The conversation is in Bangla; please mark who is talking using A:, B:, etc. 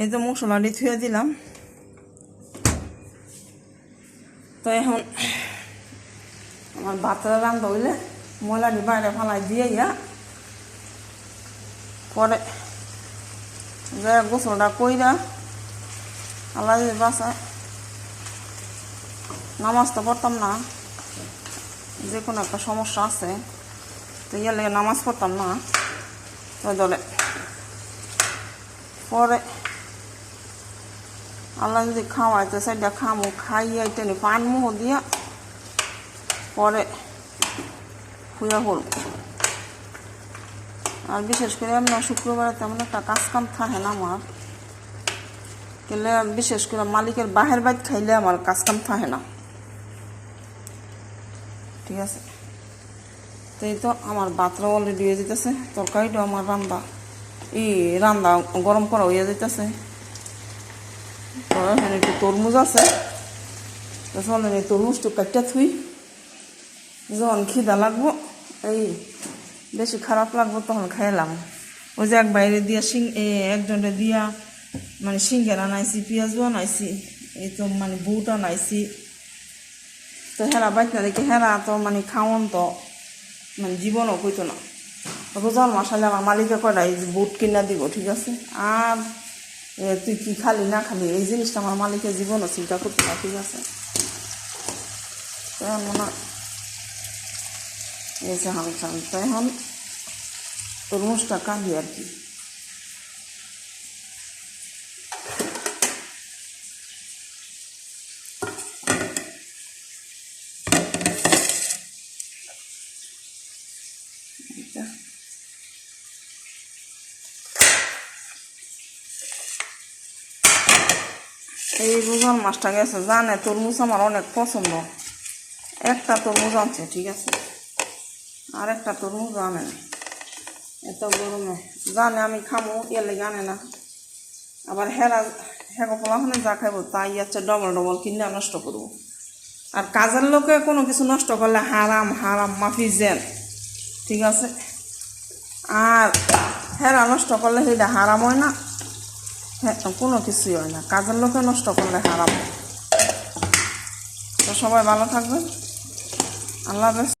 A: এই তো মশলাটি থুয়ে দিলাম। তো এখন আমার ভাতটা রান্ধা হইলে ময়লাটি বাইরে ফালাই দিয়ে ইয়া, পরে যে গোসলটা কইরা আল্লাহ বাসা নামাজ তো পড়তাম না, যে কোনো একটা সমস্যা আছে, তো ইয়ার লেগে নামাজ পড়তাম না। তো ধরে পরে আল্লাহ যদি খাওয়াইতে সেটা খামো, খাইয়ে টেনে পান মুহ দিয়া পরে খুঁয়া হল আর বিশেষ করে এমন শুক্রবারে তেমন একটা কাজ কাম থাকে না আমার। গেলে বিশেষ করে মালিকের বাহের বাইর খাইলে আমার কাজ কাম থাকে না। ঠিক আছে? তো এই তো আমার ভাতটা অলরেডি হয়ে যেতেছে তরকারিটা আমার রান্দা ই রান্দা গরম করা হয়ে যেতেছে এখানে একটু তরমুজ আছে। তো চলেন এই তরমুজটা কাটটা থুই, যখন খিদা লাগবো, এই বেশি খারাপ লাগবো তখন খাইলাম। ওই যে এক বাইরে দিয়া সিং একজনটা দিয়া মানে সিঙ্গের আনাইছি পেঁয়াজও আনাইছি, এই তো মানে বুট আনাইছি। তো হেরা বাইক দেখি হেরা তো মানে খাওয়ন তো মানে জীবনও কইতো না। রোজার মাসালে আমার মালিকে কয়টা এই বুট কিনা দিব, ঠিক আছে? আর তুই কি খালি না খালি? এই জিনিসটা আমার মালিকের জীবনও চিন্তা করতে না ঠিক আছে? তো এখন মনে এই যে হালচাল তো এখন তরমুজটা কাঁদি আর কি। এই রোজার মাছটা গেছে, জানে তরমুজ আমার অনেক পছন্দ। একটা তরমুজ আনছে, ঠিক আছে? আর একটা তরমুজ আনে না। এত গরমে। জানে আমি খামো, এর লেগে না। আবার হেরা, হেগো পোলাখানে যা খাইবো, তাই হচ্ছে ডবল ডবল কিনে নষ্ট করব। আর কাজের লোকে কোনো কিছু নষ্ট করলে হারাম হারাম, মাফি জেন ঠিক আছে? আর হেরা নষ্ট করলে সেটা হারাম হয় না। হ্যাঁ কোনো কিছুই হয় না। কাজের লোকে নষ্ট করলে খারাপ তো সবাই ভালো থাকবেন। আল্লাহ হাফেজ।